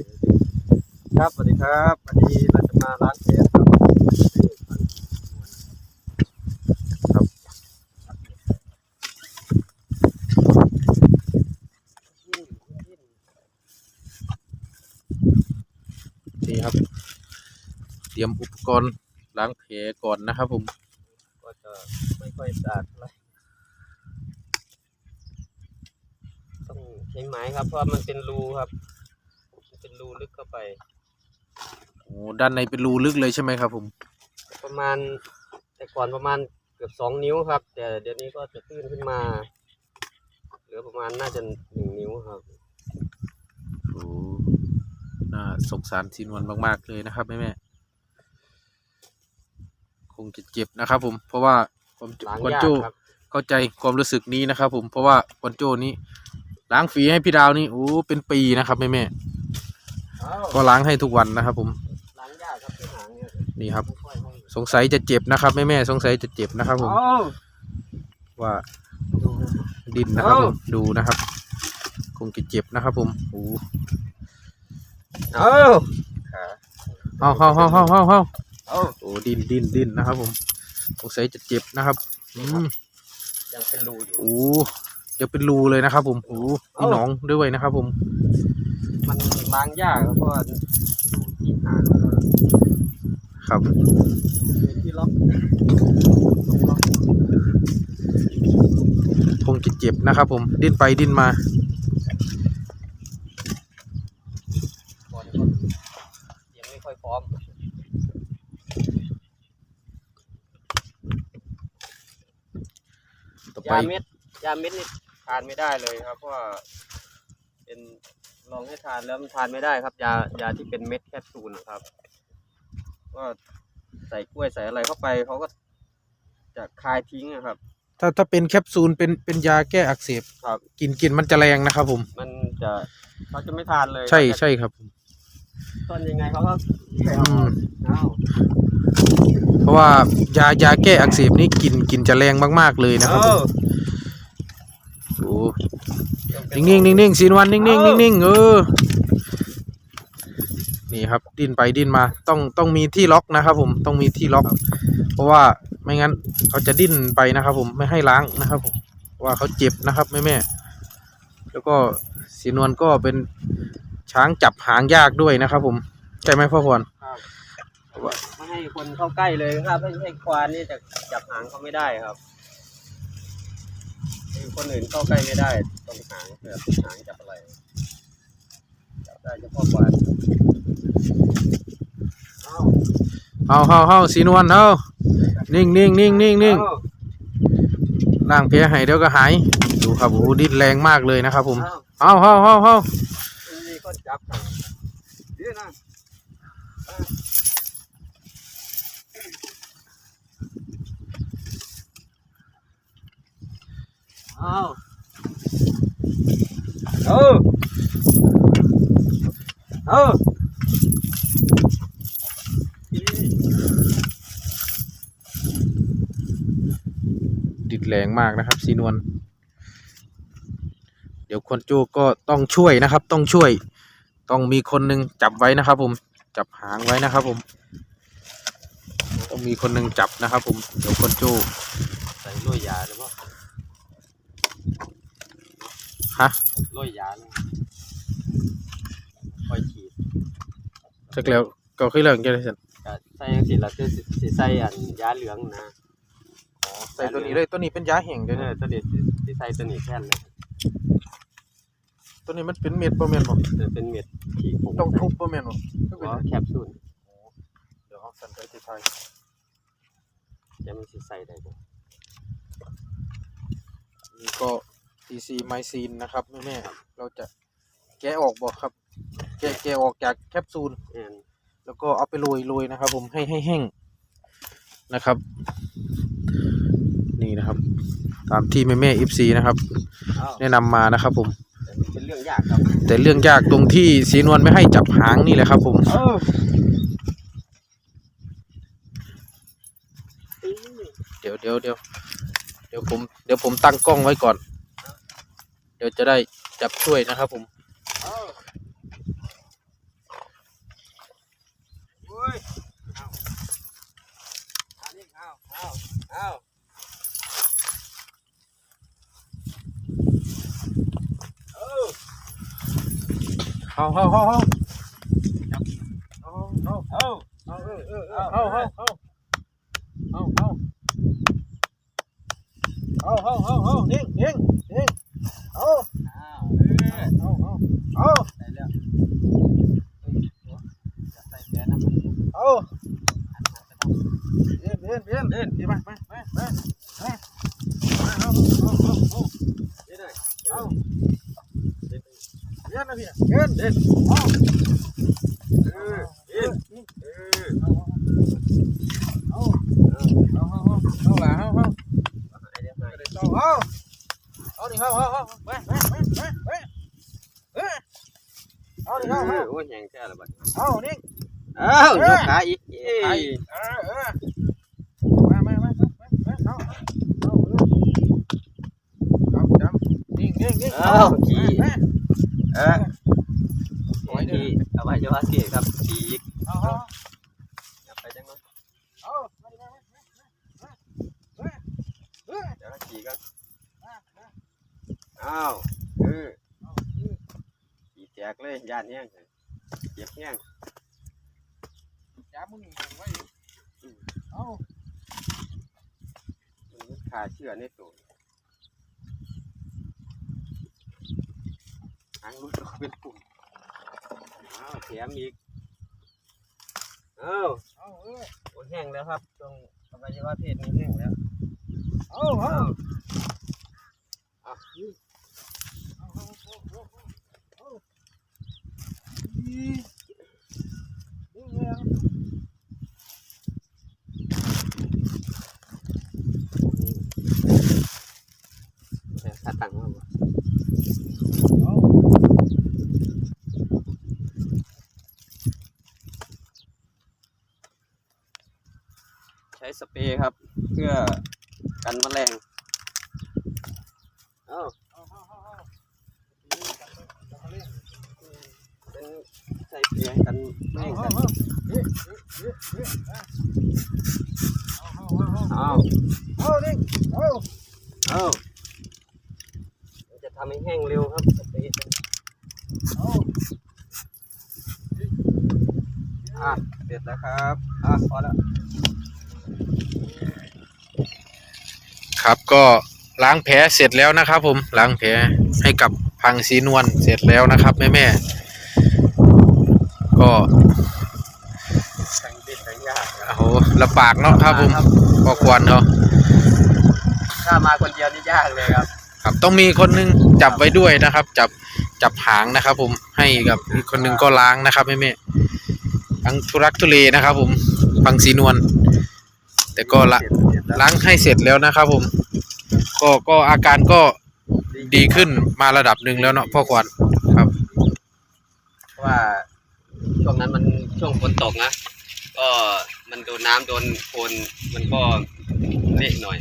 ครับสวัสดีครับวันนี้เราจะมาล้างแผลครับครับนี่ครับ เตรียมอุปกรณ์ล้างแผลก่อนนะครับผม ก็จะไม่ค่อยสะอาดเท่าไหร่ต้องใช้ไม้ครับเพราะมันเป็นรูครับมัน เป็นรูลึกเข้าไป โอ้ด้านในเป็นรูลึกเลยใช่ไหมครับผม ประมาณแต่ก่อนประมาณเกือบสองนิ้วครับ แต่เดี๋ยวนี้ก็จะตื้นขึ้นมา เหลือประมาณน่าจะหนึ่งนิ้วครับโอ้น่าสงสารซีนวันมาก ๆ เลยนะครับแม่แม่ๆคงจะเจ็บนะครับผม เพราะว่าความล้างกวนยากโจครับเข้าใจความรู้สึกนี้นะครับผม เพราะว่ากวนโจนี้ล้างฝีให้พี่ดาวนี่โอ้เป็นปีนะครับแม่แม่ๆ ก็ล้างให้ทุกวันนะครับ ผมล้างยากครับที่หางเนี่ยนี่ครับไม่ค่อยให้สงสัยจะเจ็บนะครับแม่แม่ๆสงสัยจะเจ็บนะครับผมเอาว่าดินนะครับเอ้าผมดูนะครับ คงจะเจ็บนะครับ ผมโอ้เอาขาเฮาเฮาเฮาเฮาเฮาเฮาเอาโอ้ดินดินดินนะครับ ผมสงสัยจะเจ็บนะครับอืมยังเป็นรูอยู่โอ้เดี๋ยวเป็นรูเลยนะครับ ผมโอ้มีหนองด้วยนะครับ ผม มันล้างยากครับเพราะว่าที่หางมันก็ครับมีที่ล็อกต้องล็อกคงจะเจ็บนะครับผมดิ้นไปดิ้นมา ก่อนก็ยังไม่ค่อยพร้อมต่อไปยาเม็ดยาเม็ดนี่ทานไม่ได้เลยครับเพราะว่าเป็น ลองให้ทานแล้วมันทานไม่ได้ครับ ยายาที่เป็นเม็ดแคปซูลนะครับ ก็ใส่กล้วยใส่อะไรเข้าไปเขาก็จะคายทิ้งนะครับ ถ้าถ้าเป็นแคปซูลเป็นเป็นยาแก้อักเสบครับ กลินกลินมันจะแรงนะครับผม มันจะเขาจะไม่ทานเลยใช่เขาจะใช่ครับผมต้นยังไงเขาก็แผ่อืวมเอาเพราะว่ายายาแก้อักเสบนี่กลินกลินจะแรงมากๆเลยนะครับผม โอ้นิ่งๆนิ่งๆสีนวันนิ่งๆนิ่งๆเออนี่ครับดิ้นไปดิ้นมาต้องต้องมีที่ล็อกนะครับ ผมต้องมีที่ล็อก เพราะว่าไม่งั้นเขาจะดิ้นไปนะครับ ผมไม่ให้ล้างนะครับผมเพราะว่าเขาเจ็บนะครับแม่แม่ๆแล้วก็สีนวลก็เป็นช้างจับหางยากด้วยนะครับ ผมใช่ไหมพ่อพรครับไม่ให้คนเข้าใกล้เลยครับไม่ให้ควานนี่จะจับหางเขาไม่ได้ครับ ให้คนอื่นเข้าใกล้ไม่ได้ต้องหางแบบหางจับอะไรจับได้เฉพาะควานเอาเอาเอาเอาสีนวลเอานิ่งนิ่งนิ่งนิ่งนิ่งเอาล่างเพลียให้เดี๋ยวก็หาย ดูครับโอ้โหดิ้นแรงมากเลยนะครับผมเอาเอาเอาเอาเอานี่ก็จับครับนี่นะ อาเอาเอาดิ้นแรงมากนะครับสีนวลเดี๋ยวคนโจก็ต้องช่วยนะครับ ต้องช่วย ต้องมีคนหนึ่งจับไว้นะครับ ผมจับหางไว้นะครับ ผม ต้องมีคนหนึ่งจับนะครับ ผมเดี๋ยวคนโจใส่โรยยาหรือเปล่า ฮะโรยยาเลยคอยฉีดสักแล้วก็คือเรื่องจะได้สิก็ใส่ยังสิละคือสิสิใส่อันยาเหลืองนะใส่ตัวนี้เลยตัวนี้เป็นยาแห้งเดี๋เด้ยววยเนี่ยตัวนี้สิสิใส่ตัวนี้แค่นเลยตัวนี้มันเป็นเม็ดบ่แม่นบ่จะเป็นเม็ดขีดผงต้องทุบบ่แม่นบ่อ๋อแคปซูลเดี๋ยวเอาสันไปที่ไทยจะมันสิใส่ได้บ่ นี่ก็ TC ไมซีนนะครับแม่ๆเราจะแกะออกบ่ครับ แกะแกะออกจากแคปซูลแม่นแล้วก็เอาไปโรยโรยนะครับ ผมให้ให้แห้งนะครับ นี่นะครับ ตามที่แม่แม่เอฟซีนะครับอ้าวแนะนำมานะครับ ผมแต่มันเป็นเรื่องยากครับ แต่เรื่องยากตรงที่สีนวลไม่ให้จับหางนี่แหละครับ ผมเออเดี๋ยวเดี๋ยวเดี๋ยว เดี๋ยวผมเดี๋ยวผมตั้งกล้องไว้ก่อน เดี๋ยวจะได้จับช่วยนะครับผมเอาเอาเอาเอาเอาเอาเอาเอาเอาเอาเอา เอาเอาเอาเอานิ่งนิ่งนิ่งเอาเอาเอาเอาเอาเบียนเบียนเบียนเบียนดีไหมไหมไหมไหมไหมเอาเอาเอาเอาเบียนเลยเอาเบียนนะพี่เบียนเบียนเอา เดียหายเอาเอาเอาดิเอาเอาเอาไปไปไปไปไปเออเอาดิเอาเอาโอ้ยแหงแค่ละบัดเอานี่อ้าวยกขาอีกเย้ไปเออเออมามามามาเอาเอาเออจำจำนิ่งนิ่งนิ่งอ้าวขี่มาเออขี่เอาไว้จะว่าขี่ครับขี่อีกเอาเอาอย่าไปจังเลย เอามาดิมามามามาเออ เดี๋ยวขี่กัน มามา อ้าวเออเอาเออขี่แจกเลยย่านแห้งเจ็บแห้งอย่ามึงไว้เอามันขาเชื่อในตัวหางรุดออกเป็นปุ่มอ้าวแถมอีกอ้าวเอาเออโอ้ยแห้งแล้วครับตรงอวัยวะเพศนี่แห้งแล้วเอาเอาอ้าวอะเอ ใช้สเปรย์ครับ เพื่อกันแมลงอ้อ ใช้สเปรย์กันแมลงกันเอาเอาเอาเอาเอาจะทำให้แห้งเร็วครับสเปรย์เอาอะเสร็จแล้วครับอะพอแล้วครับก็ล้างแผลเสร็จแล้วนะครับ ผมล้างแผลให้กับพังสีนวลเสร็จแล้วนะครับแม่แม่ ก็ทั้งดิ้นทั้งยากครับโอ้โหลำบากเนาะครับผมพอควรเนาะถ้ามาคนเดียวนี่ยากเลยครับ ครับต้องมีคนหนึงจับไว้ด้วยนะครับ จับจับหางนะครับ ผมให้กับอีกคนหนึงก็ล้างนะครับแม่แม่ๆทั้งทุรักทุเลนะครับ ผมพังสีนวลแต่ก็ละล้างให้เสร็จแล้วนะครับ ผม ก็ก็อาการก็ดีขึ้นมาระดับหนึ่งแล้วเนาะพ่อควรครับเพราะว่า ช่วงนั้นมันช่วงฝนตกนะ ก็มันโดนน้ำโดนโคลนมันก็เละหน่อย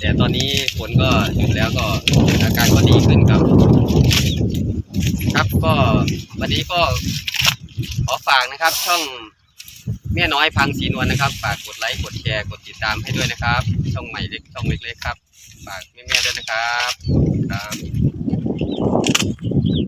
แต่ตอนนี้ฝนก็หยุดแล้วก็อาการก็ดีขึ้นครับ ครับก็วันนี้ก็ขอฝากนะครับ ช่องแม่น้อยพังสีนวลนะครับ ฝากกดไลค์กดแชร์กดติดตามให้ด้วยนะครับ ช่องใหม่เล็กช่องเล็กๆครับ ฝากแม่ๆด้วยนะครับครับ